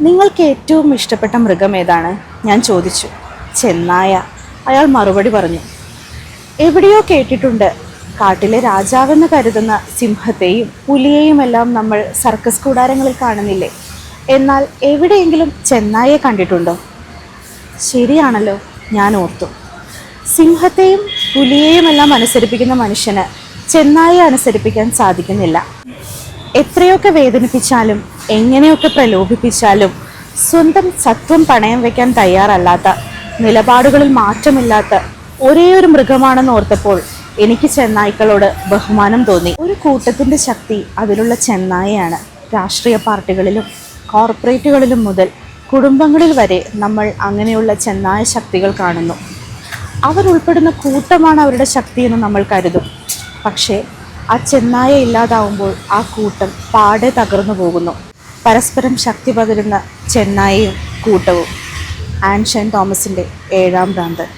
നിങ്ങൾക്ക് ഏറ്റവും ഇഷ്ടപ്പെട്ട മൃഗം ഏതാണ്? ഞാൻ ചോദിച്ചു. ചെന്നായ. അയാൾ മറുപടി പറഞ്ഞു. എവിടെയോ കേട്ടിട്ടുണ്ട്. കാട്ടിലെ രാജാവെന്ന് കരുതുന്ന സിംഹത്തെയും പുലിയെയും എല്ലാം നമ്മൾ സർക്കസ് കൂടാരങ്ങളിൽ കാണുന്നില്ലേ? എന്നാൽ എവിടെയെങ്കിലും ചെന്നായെ കണ്ടിട്ടുണ്ടോ? ശരിയാണല്ലോ ഞാൻ ഓർത്തു. സിംഹത്തെയും പുലിയെയും എല്ലാം അനുസരിപ്പിക്കുന്ന മനുഷ്യന് ചെന്നായെ അനുസരിപ്പിക്കാൻ സാധിക്കുന്നില്ല. എത്രയൊക്കെ വേദനിപ്പിച്ചാലും എങ്ങനെയൊക്കെ പ്രലോഭിപ്പിച്ചാലും സ്വന്തം സത്വം പണയം വയ്ക്കാൻ തയ്യാറല്ലാത്ത നിലപാടുകളിൽ മാറ്റമില്ലാത്ത ഒരേ ഒരു മൃഗമാണെന്ന് ഓർത്തപ്പോൾ എനിക്ക് ചെന്നായ്ക്കളോട് ബഹുമാനം തോന്നി. ഒരു കൂട്ടത്തിന്റെ ശക്തി അതിലുള്ള ചെന്നായയാണ്. രാഷ്ട്രീയ പാർട്ടികളിലും കോർപ്പറേറ്റുകളിലും മുതൽ കുടുംബങ്ങളിൽ വരെ നമ്മൾ അങ്ങനെയുള്ള ചെന്നായ ശക്തികൾ കാണുന്നു. അവർ അവരുൾപ്പെടുന്ന കൂട്ടമാണ് അവരുടെ ശക്തിയെന്ന് നമ്മൾ കരുതും. പക്ഷേ ആ ചെന്നായ ഇല്ലാതാവുമ്പോൾ ആ കൂട്ടം പാടെ തകർന്നു പോകുന്നു. പരസ്പരം ശക്തി പകരുന്ന ചെന്നായിയും കൂട്ടവും ആൻഷൻ തോമസിന്റെ ഏഴാം ഭ്രാന്തൻ